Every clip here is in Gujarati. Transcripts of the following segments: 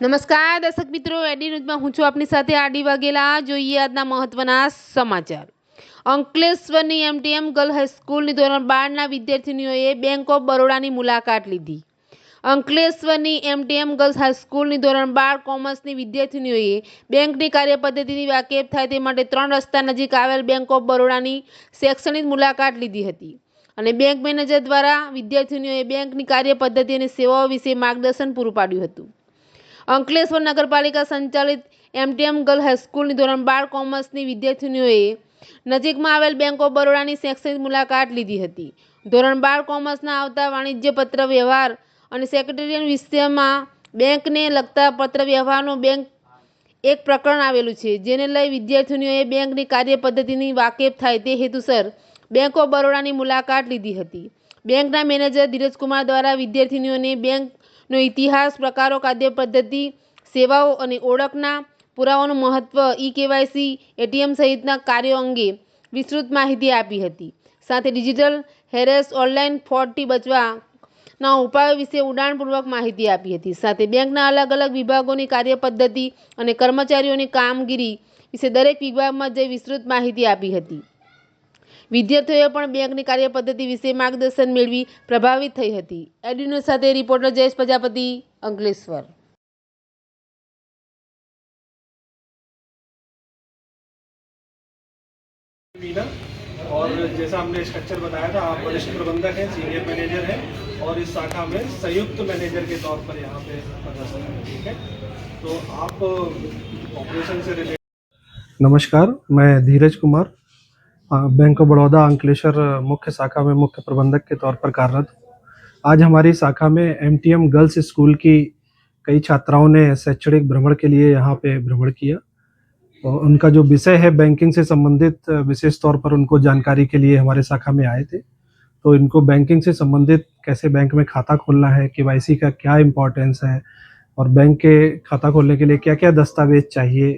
નમસ્કાર, દર્શક મિત્રો, એડી ન્યૂઝમાં હું છું આપની સાથે આડી વાઘેલા. જોઈએ આજના મહત્વના સમાચાર. અંકલેશ્વરની એમટીએમ ગર્લ હાઈસ્કૂલની ધોરણ બારના વિદ્યાર્થીનીઓએ બેંક ઓફ બરોડાની મુલાકાત લીધી. અંકલેશ્વરની એમટીએમ ગર્લ્સ હાઈસ્કૂલની ધોરણ બાર કોમર્સની વિદ્યાર્થીનીઓએ બેંકની કાર્યપદ્ધતિની વાકેફ થાય તે માટે ત્રણ રસ્તા નજીક આવેલ બેંક ઓફ બરોડાની શૈક્ષણિક મુલાકાત લીધી હતી. અને બેંક મેનેજર દ્વારા વિદ્યાર્થીનીઓએ બેંકની કાર્યપદ્ધતિ અને સેવાઓ વિશે માર્ગદર્શન પૂરું પાડ્યું હતું. અંકલેશ્વર નગરપાલિકા સંચાલિત એમટીએમ ગર્લ હાઈસ્કૂલની ધોરણ બાર કોમર્સની વિદ્યાર્થીનીઓએ નજીકમાં આવેલ બેંક ઓફ બરોડાની શૈક્ષણિક મુલાકાત લીધી હતી. ધોરણ બાર કોમર્સના આવતા વાણિજ્ય પત્ર વ્યવહાર અને સેક્રેટરીયલ વિષયમાં બેંકને લગતા પત્ર વ્યવહારનું બેંક એક પ્રકરણ આવેલું છે, જેને લઈ વિદ્યાર્થીનીઓએ બેંકની કાર્યપદ્ધતિની વાકેફ થાય તે હેતુસર બેંક ઓફ બરોડાની મુલાકાત લીધી હતી. બેંકના મેનેજર ધીરજકુમાર દ્વારા વિદ્યાર્થીનીઓને બેંકનો ઇતિહાસ, પ્રકારો કાર્યપદ્ધતિ સેવાઓ અને ઓળખના પુરાવાનું મહત્વ ઈ કેવાયસી એટીએમ સહિતના કાર્યો અંગે વિસ્તૃત માહિતી આપી હતી. સાથે ડિજિટલ હેરેસ ઓનલાઈન ફ્રોડથી બચવાના ઉપાયો વિશે ઊંડાણપૂર્વક માહિતી આપી હતી. સાથે બેંકના અલગ અલગ વિભાગોની કાર્યપદ્ધતિ અને કર્મચારીઓની કામગીરી વિશે દરેક વિભાગમાં જઈ વિસ્તૃત માહિતી આપી હતી. વિદ્યાર્થીઓએ પણ બેંકની કાર્યપદ્ધતિ વિશે માર્ગદર્શન મેળવી પ્રભાવિત થઈ હતી એડિનો સાથે રિપોર્ટર જયેશ પ્રજાપતિ અંકલેશ્વર मीना और जैसा हमने स्ट्रक्चर बताया था आप वरिष्ठ प्रबंधक हैं सीनियर मैनेजर हैं और इस शाखा में संयुक्त मैनेजर के तौर पर यहाँ पे प्रदर्शन है ठीक है तो आप ऑपरेशन से रिलेटेड नमस्कार मैं धीरज कुमार अ, बैंक ऑफ़ बड़ौदा अंकलेश्वर मुख्य शाखा में मुख्य प्रबंधक के तौर पर कार्यरत आज हमारी शाखा में एमटीएम गर्ल्स स्कूल की कई छात्राओं ने शैक्षणिक भ्रमण के लिए यहाँ पे भ्रमण किया। और उनका जो विषय है बैंकिंग से संबंधित, विशेष तौर पर उनको जानकारी के लिए हमारे शाखा में आए थे। तो इनको बैंकिंग से संबंधित कैसे बैंक में खाता खोलना है, के का क्या इम्पोर्टेंस है और बैंक के खाता खोलने के लिए क्या क्या दस्तावेज़ चाहिए?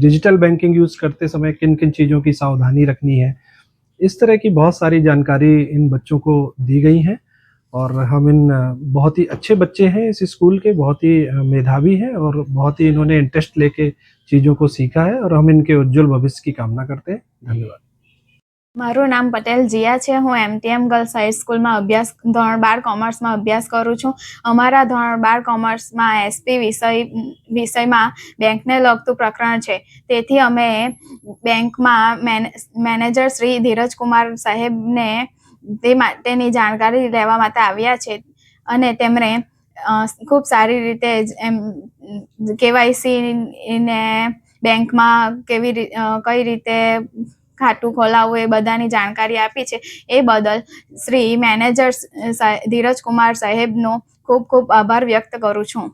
डिजिटल बैंकिंग यूज़ करते समय किन किन चीज़ों की सावधानी रखनी है? इस तरह की बहुत सारी जानकारी इन बच्चों को दी गई हैं और हम इन बहुत ही अच्छे बच्चे हैं इस स्कूल के, बहुत ही मेधावी हैं और बहुत ही इन्होंने इंटरेस्ट लेके चीज़ों को सीखा है और हम इनके उज्जवल भविष्य की कामना करते हैं। धन्यवाद। મારું નામ પટેલ જીયા છે. હું એમટીએમ ગર્લ્સ હાઈસ્કૂલમાં અભ્યાસ, ધોરણ બાર કોમર્સમાં અભ્યાસ કરું છું. અમારા ધોરણ બાર કોમર્સમાં એસપી વિષય, વિષયમાં બેંકને લગતું પ્રકરણ છે. તેથી અમે બેંકમાં મેને મેનેજર શ્રી ધીરજકુમાર સાહેબને તે માટેની જાણકારી લેવા માટે આવ્યા છે. અને તેમણે ખૂબ સારી રીતે એમ, કેવાયસી ને બેંકમાં કેવી કઈ રીતે ખાતું ખોલાવવું એ બધાની જાણકારી આપી છે. એ બદલ શ્રી મેનેજર ધીરજ કુમાર સાહેબનો ખૂબ ખૂબ આભાર વ્યક્ત કરું છું.